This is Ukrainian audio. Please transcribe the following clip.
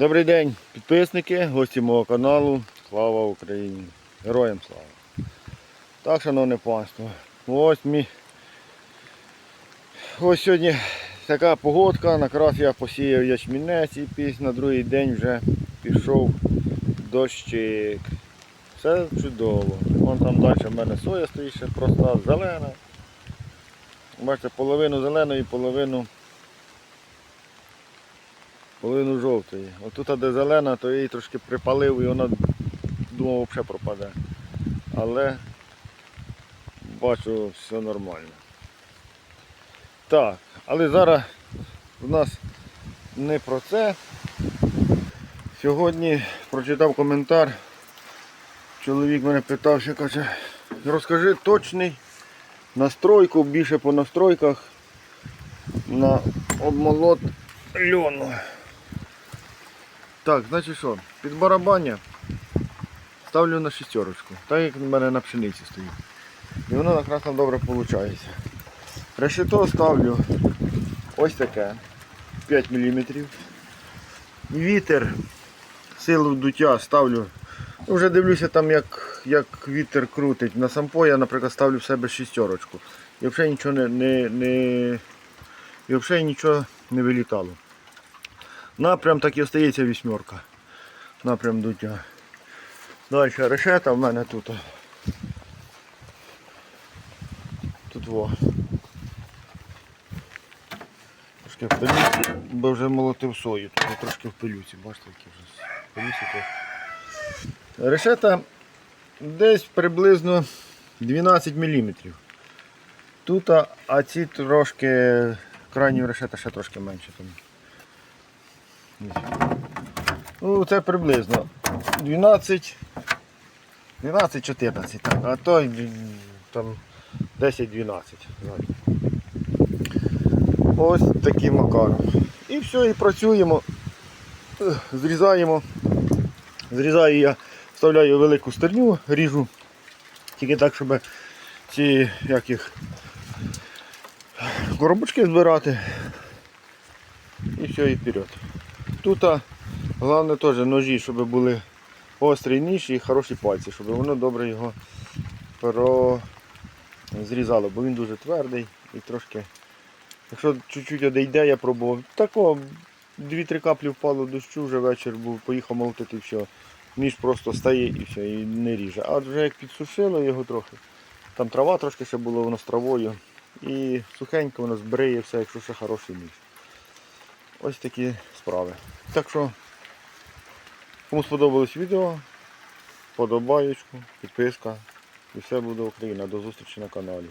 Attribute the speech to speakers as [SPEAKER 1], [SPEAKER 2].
[SPEAKER 1] Добрий день, підписники, гості мого каналу. Слава Україні! Героям слава! Так, шановне панство, ось мій. Ось сьогодні така погодка, накраз я посіяв ячмінець і піс на другий день вже пішов дощик. Все чудово. Вон там далі в мене соя стоїть ще проста, зелена. Бачите, половину зеленої, половину половину жовтої. Отут, де зелена, то її трошки припалив і вона думав взагалі пропаде. Але бачу, все нормально. Так, але зараз в нас не про це. Сьогодні прочитав коментар. Чоловік мене питав, що каже, розкажи точний настройку, більше по настройках на обмолот льону. Так, значить що, під барабання ставлю на шістерочку, так як в мене на пшениці стоїть. І воно якраз там добре виходить. Решето ставлю ось таке 5 мм. Вітер, силу вдуття ставлю. Ну, Вже дивлюся там, як, як вітер крутить. На сампо я, наприклад, ставлю в себе шістерочку. І взагалі нічого не, не, не, і взагалі нічого не вилітало. Напрям так і остається вісьмерка. Напрям дуття. Далі решета в мене тут. Тут во. Трошки в пилюці, бо вже молотив сою, тут трошки в пилюці, бачите, які вже пилюці. Решета десь приблизно 12 мм. Тут, а- ці трошки, крайні решета ще трошки менше. Там. Ну, це приблизно 12, 12-14, так, а той м, там 10-12. Ось таким макаром. І все, і працюємо, зрізаємо. Зрізаю я, вставляю велику стерню, ріжу, тільки так, щоб ці як їх, коробочки збирати. І все, і вперед. Тут головне теж ножі, щоб були гострий ніж і хороші пальці, щоб воно добре його зрізало, бо він дуже твердий і трошки. Якщо чуть-чуть одійде, я пробував. Тако 2-3 каплі впало дощу, вже вечір був, поїхав молотити і все. Ніж просто стає і все, і не ріже. А вже як підсушило його трохи, там трава трошки ще було, воно з травою. І сухенько воно збриє все, якщо ще хороший ніж. Ось такі справи. Так що, кому сподобалось відео, подобаєчку, підписка. І все буде Україна. До зустрічі на каналі.